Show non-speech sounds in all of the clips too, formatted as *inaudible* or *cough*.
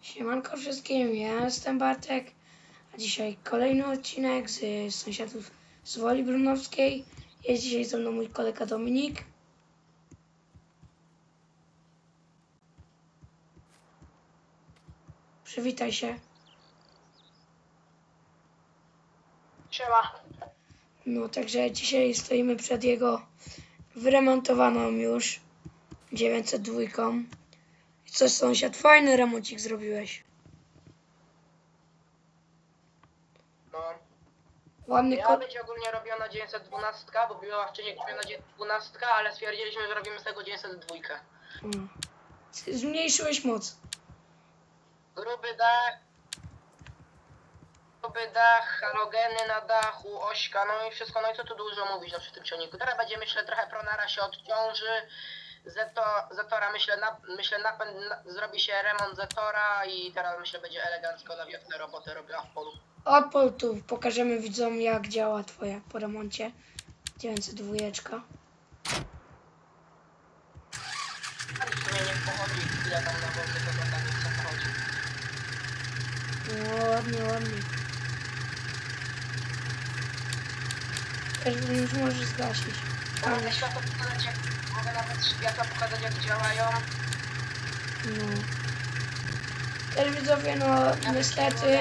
Siemanko wszystkim, ja jestem Bartek, a dzisiaj kolejny odcinek z sąsiadów z Woli Brunowskiej. Jest dzisiaj ze mną mój kolega Dominik. Przywitaj się. Siema. No, także dzisiaj stoimy przed jego wyremontowaną już 902. Co sąsiad, fajny remoncik zrobiłeś. No. Ładny Miała kot. być ogólnie robiona 912, bo była wcześniej kupiona 912, ale stwierdziliśmy, że robimy z tego 902. Mm. Zmniejszyłeś moc. Gruby dach, gruby dach, halogeny na dachu, ośka, no i wszystko, no i co tu dużo mówić no, przy tym ciągniku. Teraz będzie myślę trochę pronara się odciąży, Zeto, Zetora myślę, na, myślę napęd, na, zrobi się remont Zetora i teraz myślę będzie elegancko na wiosnę robotę robiła w polu. Odpal tu, pokażemy widzom jak działa twoja po remoncie 902. Ale w sumie nie pochodzi ile tam na wody, to tam nie chce pochodzi. No ładnie, ładnie. Też już możesz zgasić. Mogę światło pokazać jak, mogę nawet światła pokazać jak działają. No. Też widzowie, no niestety,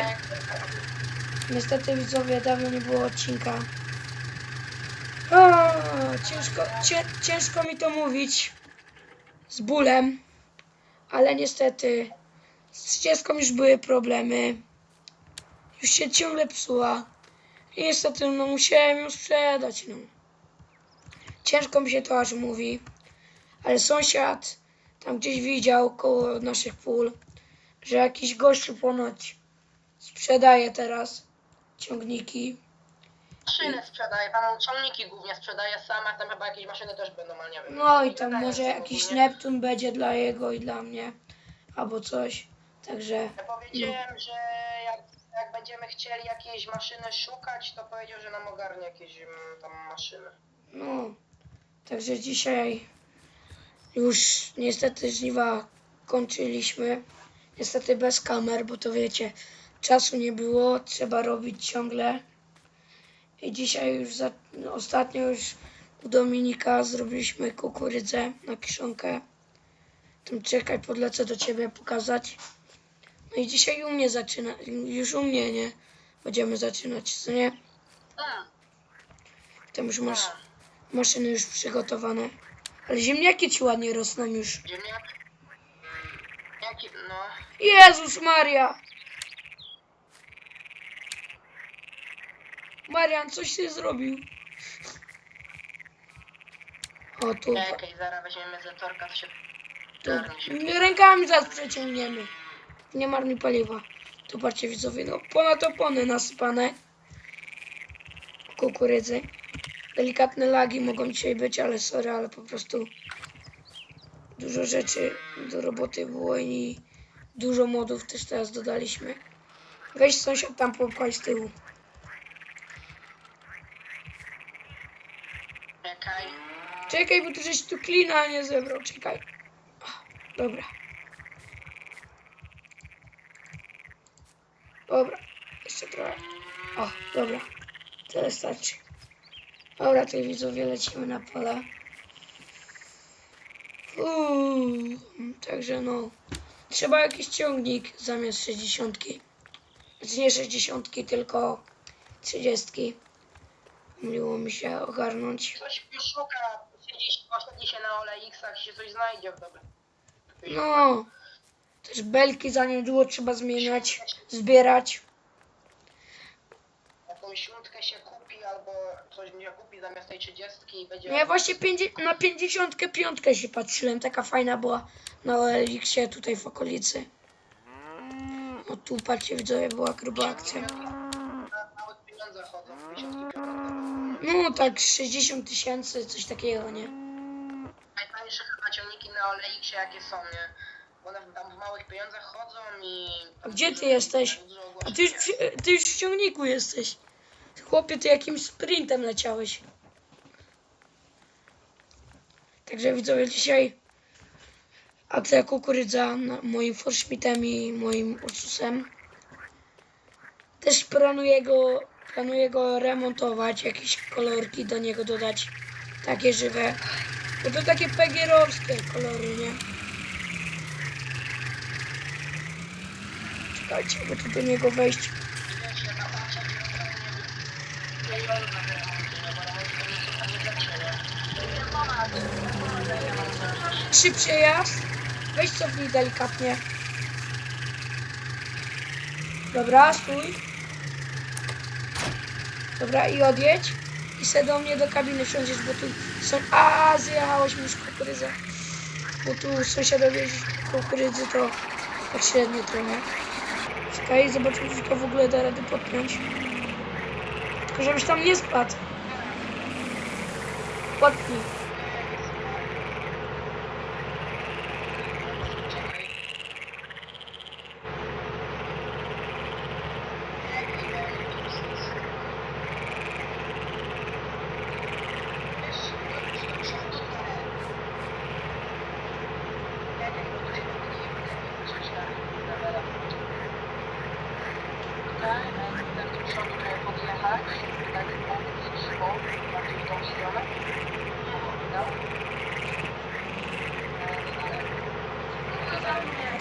niestety widzowie dawno nie było odcinka. O, ciężko, cię, ciężko mi to mówić z bólem, ale niestety z 30 już były problemy. Już się ciągle psuła. I niestety no musiałem ją sprzedać. No. Ciężko mi się to aż mówi, ale sąsiad tam gdzieś widział koło naszych pól, że jakiś gościu ponoć sprzedaje teraz ciągniki. Maszyny sprzedaje, tam ciągniki głównie sprzedaje sama, tam chyba jakieś maszyny też będą, ale nie wiem. No i tam może jakiś ogólnie. Neptun będzie dla jego i dla mnie, albo coś. Także Ja powiedziałem, że jak, jak będziemy chcieli jakieś maszyny szukać, to powiedział, że nam ogarnie jakieś mm, tam maszyny. no, także dzisiaj już niestety żniwa kończyliśmy. Niestety bez kamer, bo to wiecie, czasu nie było, trzeba robić ciągle. I dzisiaj już za, no, ostatnio już u Dominika zrobiliśmy kukurydzę na kiszonkę. Tam czekaj, podlecę do ciebie pokazać. No i dzisiaj u mnie zaczyna, już u mnie, nie? Będziemy zaczynać, co nie? Hmm, Tam już masz hmm. Maszyny już przygotowane. Ale ziemniaki ci ładnie rosną już. Ziemniak? Jaki, no... Jezus Maria! Marian, coś ty zrobił. O tu, Czekaj, zaraz weźmiemy zatorka, to się... tu. Się. Rękami zaraz przeciągniemy. Nie marnuj paliwa. Tu patrzcie widzowie, no ponad opony nasypane. Kukurydzy. Delikatne lagi mogą dzisiaj być, ale sorry, ale po prostu dużo rzeczy do roboty było i dużo modów też teraz dodaliśmy. Weź sąsiad tam popchaj z tyłu. Czekaj. Czekaj, bo tu żeś tu klina nie zebrał, czekaj. O, dobra. Dobra, jeszcze trochę. O, dobra. Tyle starczy. Dobra, tutaj widzowie lecimy na pole. Uuu, także no. Trzeba jakiś ciągnik zamiast 60. Znaczy nie 60, tylko 30. Miło mi się ogarnąć. Coś już szuka, oświetli się na OLX-ach, się coś znajdzie w dobry. No, też belki za niedługo trzeba zmieniać, zbierać. Jakąś śrutkę się kupi, albo coś się kupi zamiast tej 30 i będzie... Ja właśnie pięćdzie- na 55 się patrzyłem, taka fajna była na OLX-ie tutaj w okolicy. O tu patrzcie widzowie, była gruba akcja. Na małe pieniądze chodzą, 50 No tak 60 tysięcy, coś takiego, nie? Najtańsze chyba ciągniki na OLX-ie jakie są, nie? Bo One tam w małych pieniądzach chodzą i... A gdzie ty jesteś? A ty już, ty już w ciągniku jesteś. Chłopie, ty jakimś sprintem leciałeś. Także widzowie, dzisiaj A ta kukurydza moim Forschmittem i moim Ursusem. Też planuję go, planuję go remontować, jakieś kolorki do niego dodać. Takie żywe. Bo to takie pegierowskie kolory, nie? Czekajcie, bo tu do niego wejść. Wiecie, na patrzę, nie wiem. Ja ją na remontuję, bo remontuję to nie zaczyna. Nie pomagam, nie pomagam, ja mam zaraz. Trzy przejazd. Weź cofnij delikatnie. Dobra, stój. Dobra, i odjedź. I se do mnie do kabiny wsiądziesz, bo tu są... A, zjechałeś mi już kukurydzę. Bo tu sąsiadowie kukurydzy to tak średnio trochę. Czekaj, zobaczymy, czy to w ogóle da rady podpiąć. Żebyś tam nie spadł. Podpnij.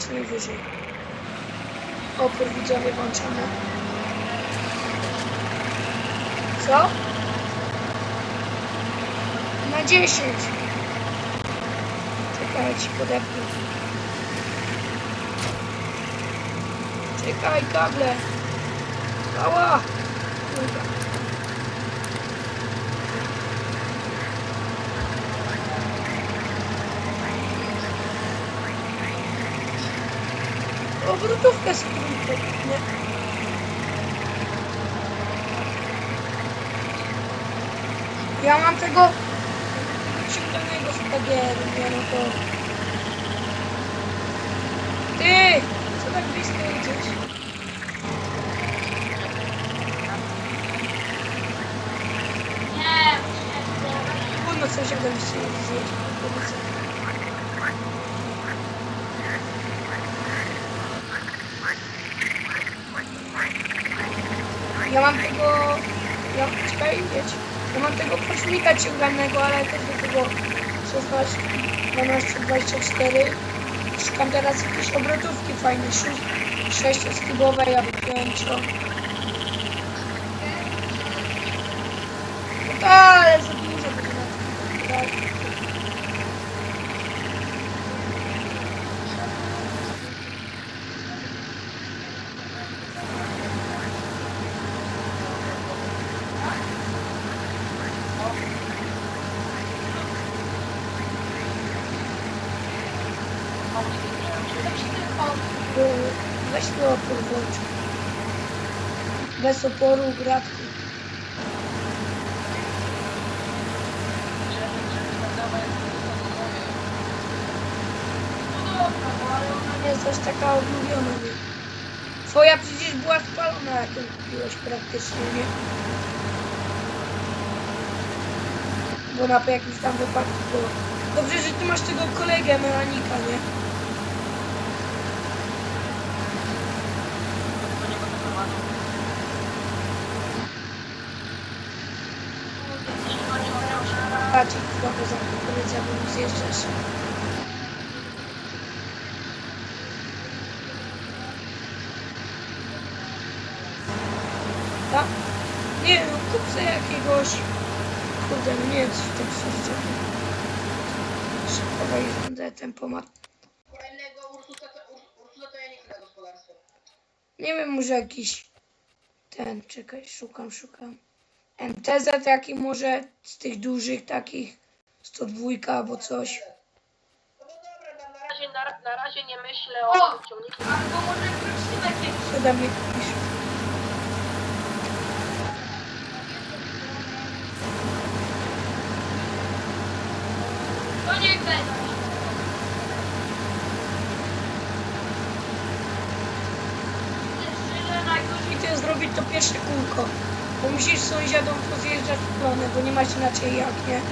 Co najwyżej. Opór widzowie włączamy. Co? Na 10. Czekaj, ci podepnę. Czekaj, kable. Ała. Kurwa. Obrotówkę spróbuj, nie? Ja mam tego przygotowanego z PGR, nie no to... Ty! Co tak blisko idziesz? Nie, Trudno sąsiadem się zjeść. Powiedz. Ja mam tego... Ja, wiecie. Ja mam tego pośmika ciąganego, ale też do tego 16, 12, 24. Szukam teraz jakieś obrotówki fajne, 6 stygowej albo 5. No tak, ale za dużo będzie na tym. Tak. Bo Weź tu opór włącz. Bez oporu, gratku. Nie jest aż taka oblubiona, nie? Twoja przecież była spalona, jak ją kupiłeś praktycznie, nie? Bo na po jakimś tam wypadku było. Dobrze, że ty masz tego kolegę mechanika, nie? Trochę za zjeżdżasz. Tak? Nie no, kup sobie jakiegoś... Kurde, no nie co w tym sercu. Szybko wejdę tempomat. Kolejnego Ursusa to, Ur- Ursusa to ja nie chcę na gospodarstwo. Nie wiem, może jakiś... Ten, czekaj, szukam, szukam. MTZ jaki może z tych dużych takich 102 albo coś. Na, razie, na, na razie nie myślę O! ciągniku. albo może wróćmy takie Co mnie pisze. To niech będzie. Najgorzej to zrobić to pierwsze kółko. Bo musisz sąsiadom pozjeżdżać w plonę, bo nie masz inaczej jak, nie?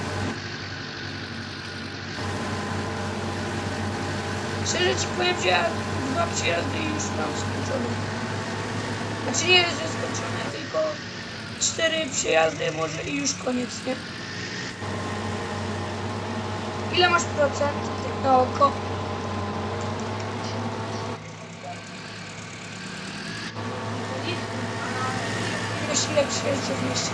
Szczerze ci powiem, że ja dwa przyjazdy już mam skończone. Znaczy nie, że skończone, tylko cztery przyjazdy może i już koniec, nie? Ile masz procent tak na oko? Przyjeździe w mieście?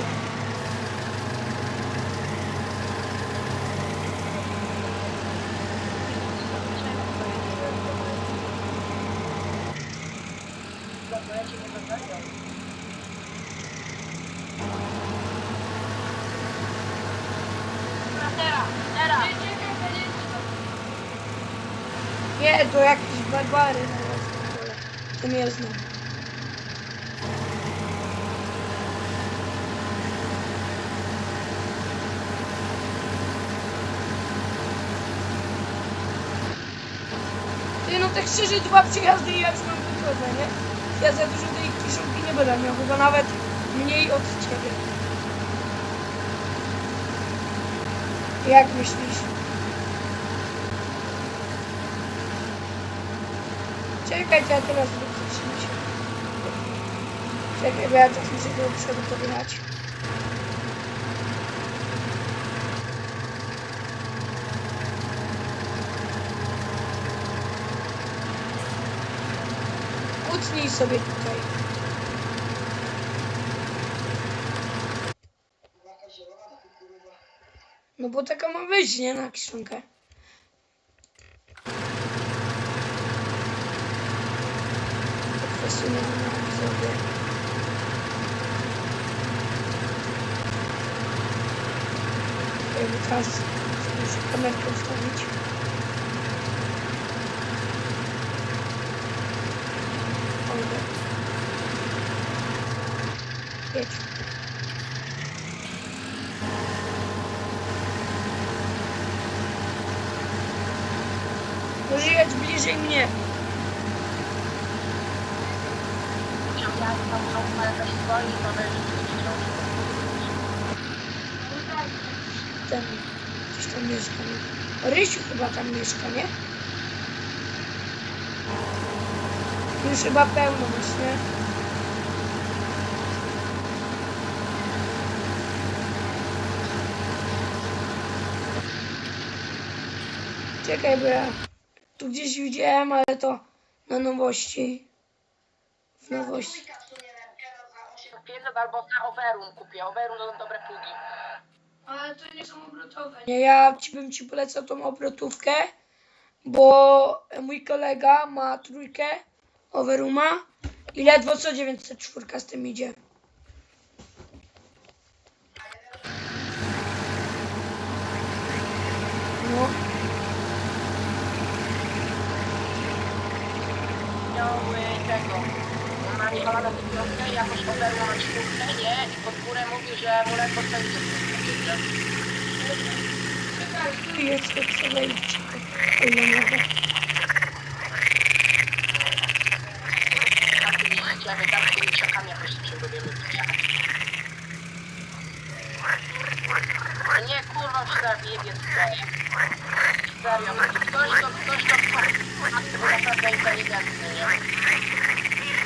Nie, to jakieś barbary. To nie znam. Szczerze dwa przyjazdy i ja już mam wygodę, nie? Ja za dużo tej kiszonki nie będę miał, chyba nawet mniej od ciebie. Jak myślisz? Czekaj, ja teraz wyciszymy się. Czekaj, bo ja też muszę do przodu Utnij sobie tutaj. No bo taka ma wyjść, nie? Na kiszonkę. Profesjonalna teraz muszę kamerkę. Mogę. Jedź. Może jedź bliżej mnie. Ten, gdzieś tam mieszka. Rysiu chyba tam mieszka, nie? Już chyba pełno masz, nie? Czekaj, bo ja tu gdzieś widziałem, ale to na nowości. W nowości. 500 albo na Overum kupię. Overum to dobre pługi. Ale to nie są obrotowe. Nie, ja ci bym ci polecał tą obrotówkę, bo mój kolega ma trójkę overuma i ledwo co 904 z tym idzie. No, Miał tego. Ma niepalane piątkę i jakoś Overum na czwórkę, nie? I pod górę mówił, że mu ledwo co idzie. i jest to co wejdzie. O ile mogę. Takimi ściemy, tam tymi krzakami jakoś przebudujemy jechać. Nie, kurwa, się zabije tutaj. Serio, ktoś to, ktoś to, to naprawdę inteligentny, nie?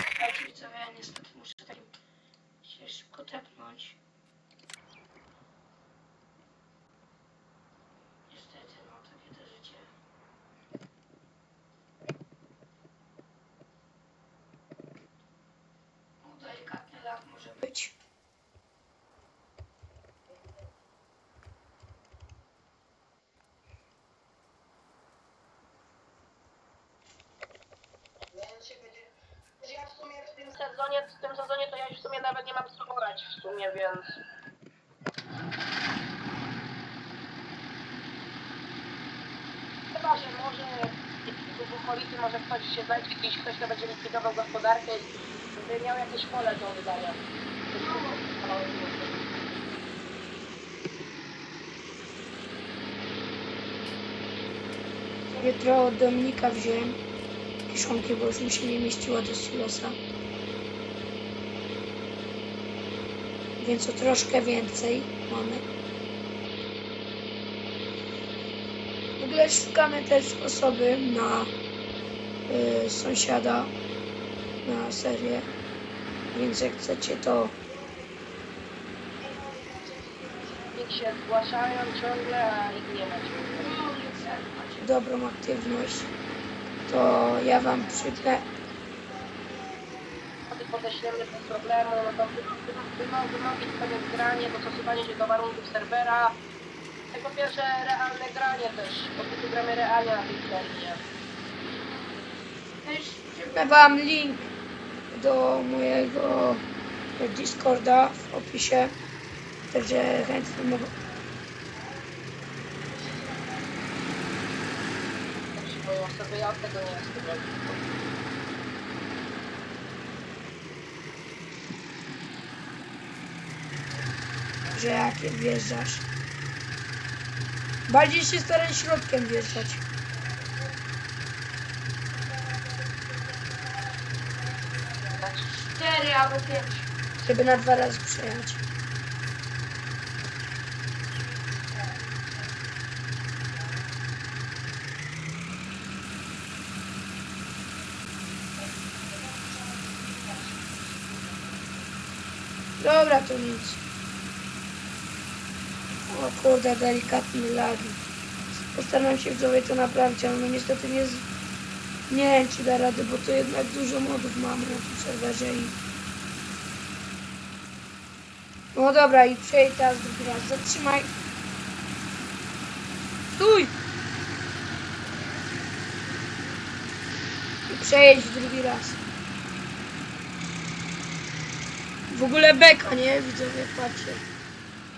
Słuchajcie widzowie, niestety muszę tak się szybko tepnąć. Niestety, no takie to życie. No delikatny lag może być. Ja w sumie w tym sezonie, w tym sezonie to ja już w sumie nawet nie mam co grać w sumie, więc... Chyba, że może w okolicy znajdzie, jakiś ktoś, kto będzie likwidował gospodarkę i by miał jakieś pole do oddania. Jutro od Dominika wziąłem kiszonki, bo już mi się nie mieściła do silosa. Więc o troszkę więcej mamy. Ogóle szukamy też osoby na sąsiada na serię. Więc jak chcecie to Nikt się zgłaszają ciągle, a ich nie ma ciągle. dobrą aktywność, to ja wam przypnę. Podeślemy bez problemu, no to wy- wy- wymo- wymogi tylko granie, dostosowanie się do warunków serwera. Po pierwsze realne granie też, bo tu gramy realnie na tej serii. Przypnę wam link do mojego Discorda w opisie. Także chętnie mogę. Sobie, że jak wjeżdżasz. Bardziej się staraj środkiem wjeżdżać. Cztery albo pięć. Żeby na dwa razy przejechać. Dobra, to nic. O kurde, delikatny lagi. Postaram się widzowie to naprawić, ale no niestety nie, z... nie wiem czy da radę, bo to jednak dużo modów mamy na tym serwerze i no dobra, i przejdź teraz drugi raz. Zatrzymaj. Stój! I przejedź drugi raz. W ogóle beka, nie? Widzowie, patrzcie.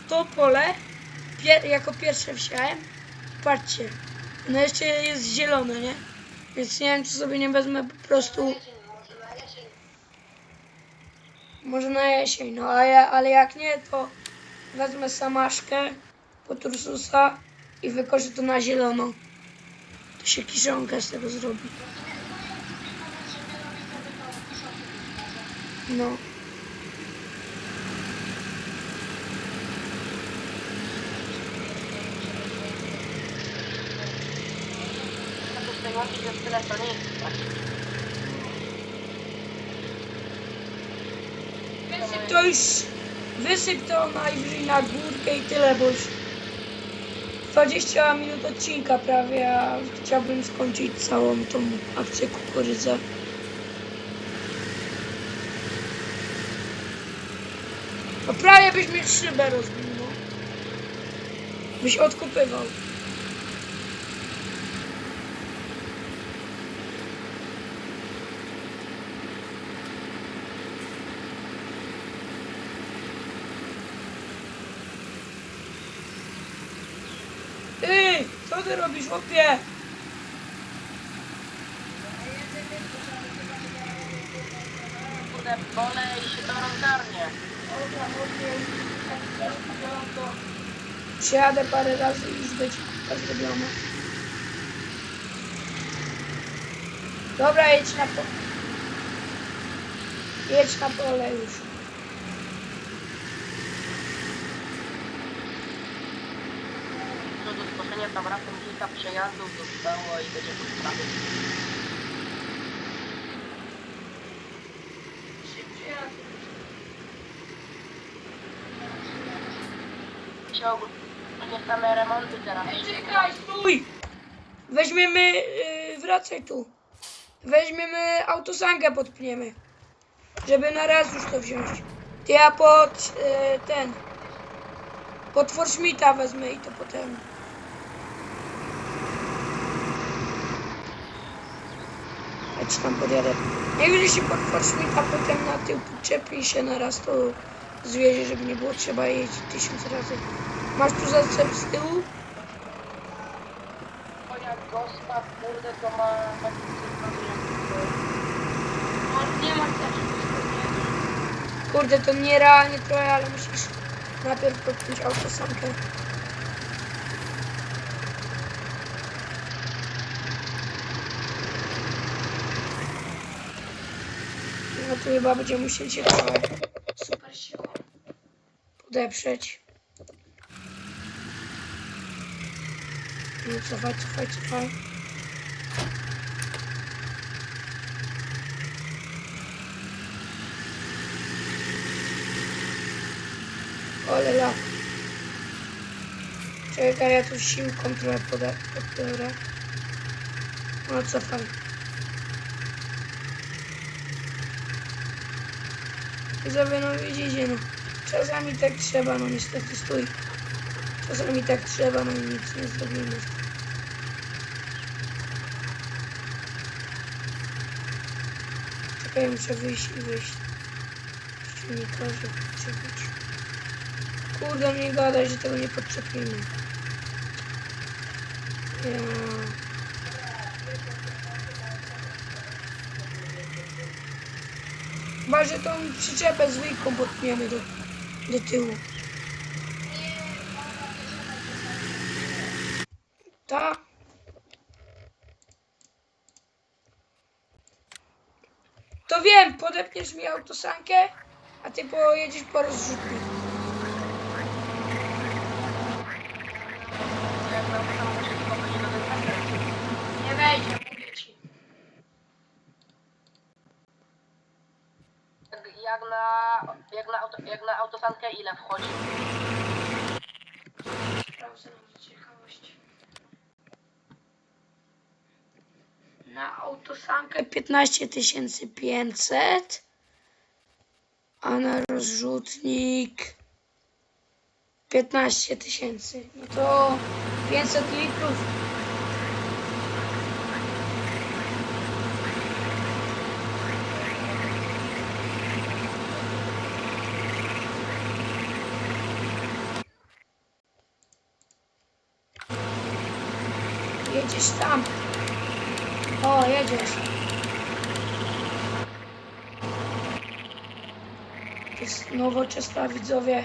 To pole pier jako pierwsze wsiałem. Patrzcie. No jeszcze jest zielone, nie? Więc nie wiem, czy sobie nie wezmę po prostu... Może na jesień, no a ja, ale jak nie, to wezmę samaszkę pod Ursusa i wykoszę to na zielono. To się kiszonkę z tego zrobi. No. To z tej łąki jest tyle, to nic. Tak. Wysyp To już wysyp to najwyżej na górkę i tyle, bo już 20 minut odcinka prawie, a chciałbym skończyć całą tą akcję kukurydzę. No prawie byś mi szybę rozbił, no. Byś odkupywał. Ty, co ty robisz, chłopie? Kurde, pole i się to rozgarnie. Przejadę parę razy i będzie to zrobione. Dobra, jedź na pole. Jedź na pole już. Do do zgłoszenia towaratem kilka przejazdów zostało i będzie po sprawie. Się ogólnie same remonty teraz. Czekaj, Stój! Weźmiemy, yy, wracaj tu. Weźmiemy autosankę, podpniemy. Żeby na raz już to wziąć. Ty ja pod yy, ten. Pod Forschmita wezmę i to potem. Ci tam podjadę. Najwyżej się pod Forschmita potem na tył podczepi i się na raz to zwiezie, żeby nie było trzeba jeździć tysiąc razy. Masz tu zasep z tyłu? Moja gospa, kurde, to ma taki On nie ma też. Kurde, to nierealnie trochę, ale musisz najpierw podpiąć autosankę. Chyba będziemy musieli się całą super siłą podeprzeć. No cofaj, cofaj, cofaj. Ale lak. Czekaj, ja tu siłką trochę podepnę. No cofam. Widzowie, no widzicie, no. Czasami tak trzeba, no niestety stój. Czasami tak trzeba, no i nic nie zrobimy. Czekaj, muszę wyjść i wyjść. Silnikarze podczepić. Kurde, nie gadaj, że tego nie podczepimy. Ja... Chyba, że tą przyczepę zwykłą podpniemy do, do tyłu. Ta. To wiem, podepniesz mi autosankę, a ty pojedziesz po rozrzutnik. Jak nam tam może tylko będzie do tego. Nie wejdzie, mówię ci. Jak, na, jak na, auto, jak na autosankę ile wchodzi? Sprawdzę na ciekawość. Na autosankę 15 500, a na rozrzutnik 15 tysięcy. No to 500 litrów. Jedziesz tam. O, jedziesz. To jest nowoczesna widzowie.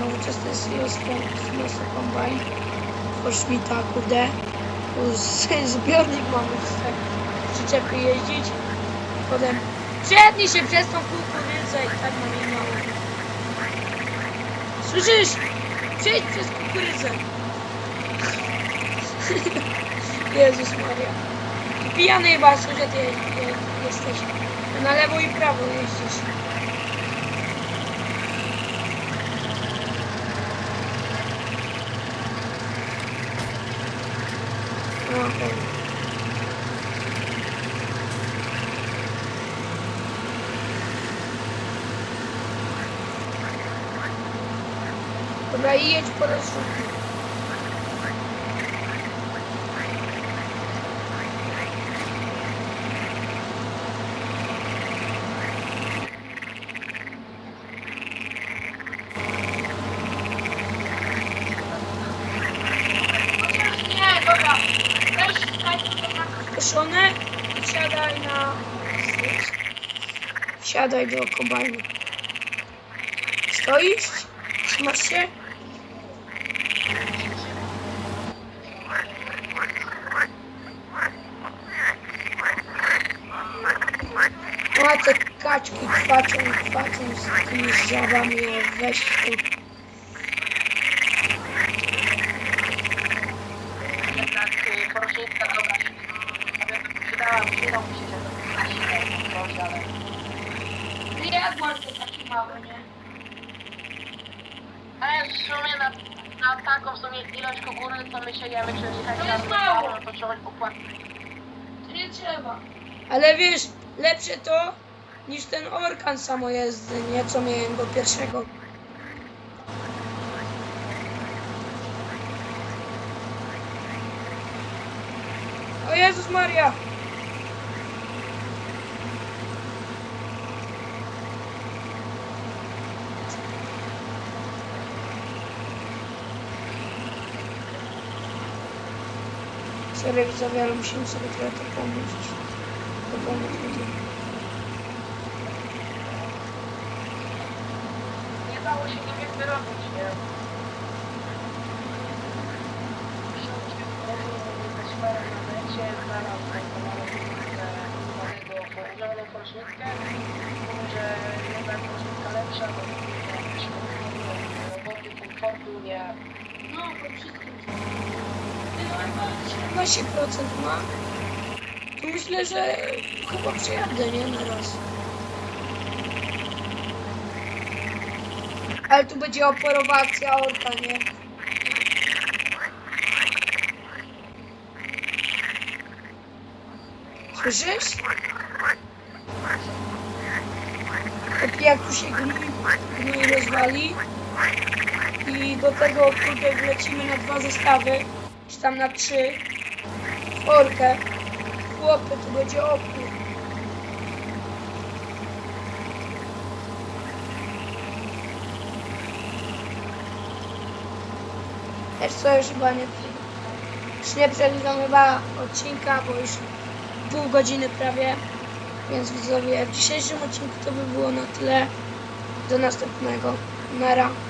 Nowoczesny Siloso Combine. Poszmita, kurde. *laughs* Zbiornik mamy tak przyczepy jeździć. Potem przednij się przez tą kukurydzę i tak mam jej mało. Słyszysz? Przejdź przez kukurydzę. *laughs* Jezus Maria. Pijany chyba, że ty je, je, jesteś. Na lewo i prawo jeździsz. No, i jedź po rozrzutnik. Chociaż nie, dobra. Weź staj to na Koszone i wsiadaj na... Wsiadaj do kombajnu. Stoisz? Trzymasz się? Te kaczki kwaczą, kwaczą z tymi żabami, weź tu. Jednak y, porośnięta dobra się. Przydała, przydał mi się, że to na siłę coś, ale... Ty jak masz to takie małe, nie? Ale w sumie na, na taką w sumie ilość kukurydzy, co my siejemy, czyli To hektar, jest mało. no to trzeba opłacić. To nie trzeba. Ale wiesz, lepsze to niż ten orkan samojezdny, nie? Co miałem do pierwszego. O Jezus Maria! Sorry widzowie, ale musimy sobie trochę to pomóc. To pomóc ludziom. Nie dało się nim jakby robić, nie? Położoną koszulkę. Że jednak koszulka lepsza, bo jakieś roboty, komfortu, nie... No, po wszystkim. Chyba 17% ma. To myślę, że chyba przyjadę, nie? Na raz. Ale tu będzie oporowa akcja orka, nie? Słyszysz? Lepiej jak tu się gnój, rozwali i do tego kurde wlecimy na dwa zestawy, czy tam na trzy, w orkę. Chłopy, tu będzie opór. Wiesz co, już chyba nie, już nie przewidzą chyba odcinka, bo już pół godziny prawie. Więc widzowie, w dzisiejszym odcinku to by było na tyle. Do następnego. Nara.